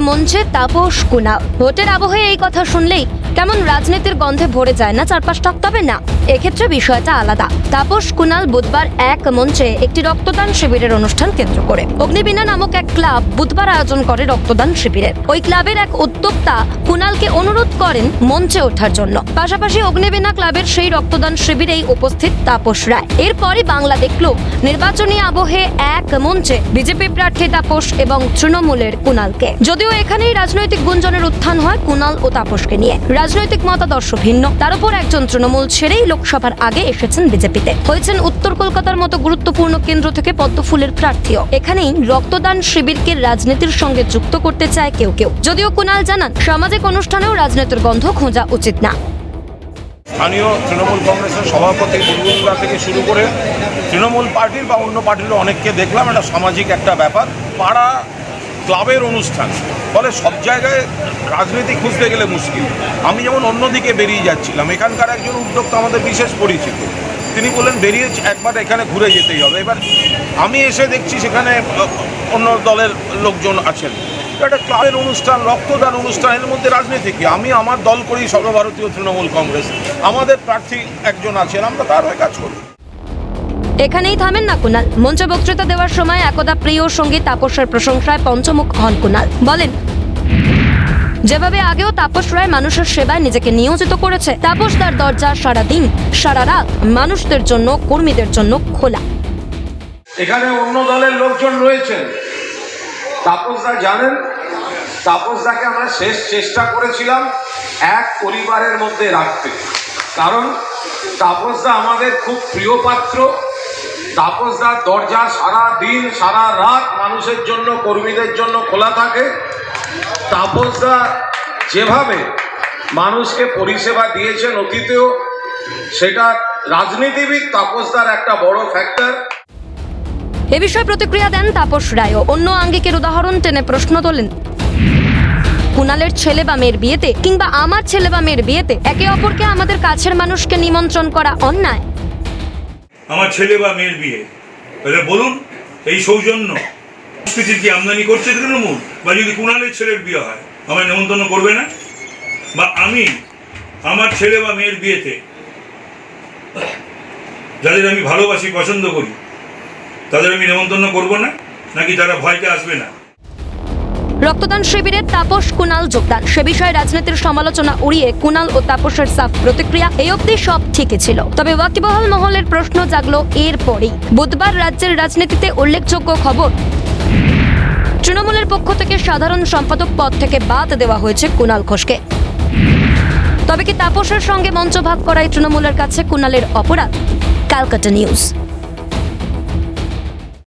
মঞ্চে তাপস কুনা ভোটের আবহে এই কথা শুনলেই কেমন রাজনীতির গন্ধে ভরে যায় না চারপাশটা তবে না? এক্ষেত্রে বিষয়টা আলাদা। তাপস কুনাল বুধবার এক মঞ্চে একটি রক্তদান শিবিরের অনুষ্ঠান কেন্দ্র করে। অগ্নিবীণা নামক এক ক্লাব বুধবার আয়োজন করে রক্তদান শিবিরের। ওই ক্লাবের এক উদ্যোক্তা কুনালকে অনুরোধ করেন মঞ্চে ওঠার জন্য। পাশাপাশি অগ্নিবীণা ক্লাবের সেই রক্তদান শিবিরেই উপস্থিত তাপস রায়। এরপরই বাংলা দেখল, নির্বাচনী আবহে এক মঞ্চে বিজেপি প্রার্থী তাপস এবং তৃণমূলের কুনালকে। যদিও এখানেই রাজনৈতিক গুঞ্জনের উত্থান হয় কুনাল ও তাপসকে নিয়ে। রাজনৈতিক মতাদর্শ ভিন্ন। তার উপর একজন তৃণমূল ছেড়েই লোকসভার আগে এসেছেন বিজেপিতে। হয়েছেন উত্তর কলকাতার মতো গুরুত্বপূর্ণ কেন্দ্র থেকে পদ্মফুলের প্রার্থীও। এখানেই রক্তদান শিবিরকে রাজনীতির সঙ্গে যুক্ত করতে চায় কেউ কেউ। যদিও কুনাল জানান, সামাজিক অনুষ্ঠানেও রাজনীতির গন্ধ খোঁজা উচিত না। স্থানীয় তৃণমূল কংগ্রেসের সভাপতি বুলবুলদা থেকে শুরু করে তৃণমূল পার্টির বা অন্য পার্টির অনেককে দেখলাম। একটা সামাজিক একটা ব্যাপার। পাড়া ক্লাবের অনুষ্ঠান। ফলে সব জায়গায় রাজনীতি খুঁজতে গেলে মুশকিল। আমি যেমন অন্যদিকে বেরিয়ে যাচ্ছিলাম, এখানকার একজন উদ্যোক্তা আমাদের বিশেষ পরিচিত। তিনি বললেন, বেরিয়ে একবার এখানে ঘুরে যেতেই হবে। এবার আমি এসে দেখছি সেখানে অন্য দলের লোকজন আছেন। একটা ক্লাবের অনুষ্ঠান, রক্তদান অনুষ্ঠান, এর মধ্যে রাজনীতি কি? আমি আমার দল করি সর্বভারতীয় তৃণমূল কংগ্রেস। আমাদের প্রার্থী একজন আছেন, আমরা তার হয়ে কাজ করি। এখানেই থামেন না কুনাল। মঞ্চে বক্তৃতা দেওয়ার সময় একদা প্রিয় সঙ্গী তাপসের প্রশংসায় পঞ্চমুখ হন কুনাল। বলেন, যেভাবে আগেও তাপস রায় মানুষের সেবায় নিজেকে নিয়োজিত করেছে, তাপস তার দরজা সারা দিন, সারা রাত মানুষদের জন্য, কর্মীদের জন্য খোলা। এখানে অন্য দলের লোকজন রয়েছেন। তাপসদা জানেন তাপসদাকে আমরা শেষ চেষ্টা করেছিলাম এক পরিবারের মধ্যে রাখতে। কারণ তাপসদা আমাদের খুব প্রিয় পাত্র তাপসদার দরজা সারা দিন, সারা রাত মানুষের জন্য, কর্মীদের জন্য খোলা থাকে। তাপসদা যেভাবে মানুষকে পরিষেবা দিয়েছেন অতীতেও, সেটা রাজনীতিবিদ তাপসদার একটা বড় ফ্যাক্টর এ বিষয়ে প্রতিক্রিয়া দেন তাপস রায়ও অন্য আঙ্গিকের উদাহরণ টেনে প্রশ্ন তোলেন। কুনালের ছেলে বা মেয়ের বিয়েতে কিংবা আমার ছেলে বা মেয়ের বিয়েতে একে অপরকে আমাদের কাছের মানুষকে নিমন্ত্রণ করা অন্যায়। আমার ছেলে বা মেয়ের বিয়ে। তাহলে বলুন, এই সৌজন্য সংস্কৃতির কি আমদানি করছে তৃণমূল? বা যদি কুণালের ছেলের বিয়ে হয়, আমায় নেমন্তন্ন করবে না? বা আমি আমার ছেলে বা মেয়ের বিয়েতে যাদের আমি ভালোবাসি, পছন্দ করি, তাদের আমি নেমন্তন্ন করব না? নাকি তারা ভয়তে আসবে না? রক্তদান শিবিরে তাপস কুনাল যোগদান। সে বিষয়ে রাজনীতির সমালোচনা উড়িয়ে কুনাল ও তাপসের সাফ প্রতিক্রিয়া এই অবধি সব ঠিকই ছিল। তবে ওয়াকিবহাল মহলের প্রশ্ন জাগলো এরপরেই বুধবার রাজ্যের রাজনীতিতে উল্লেখযোগ্য খবর। তৃণমূলের পক্ষ থেকে সাধারণ সম্পাদক পদ থেকে বাদ দেওয়া হয়েছে কুনাল ঘোষকে। তবে কি তাপসের সঙ্গে মঞ্চ ভাগ করাই তৃণমূলের কাছে কুনালের অপরাধ? Calcutta news.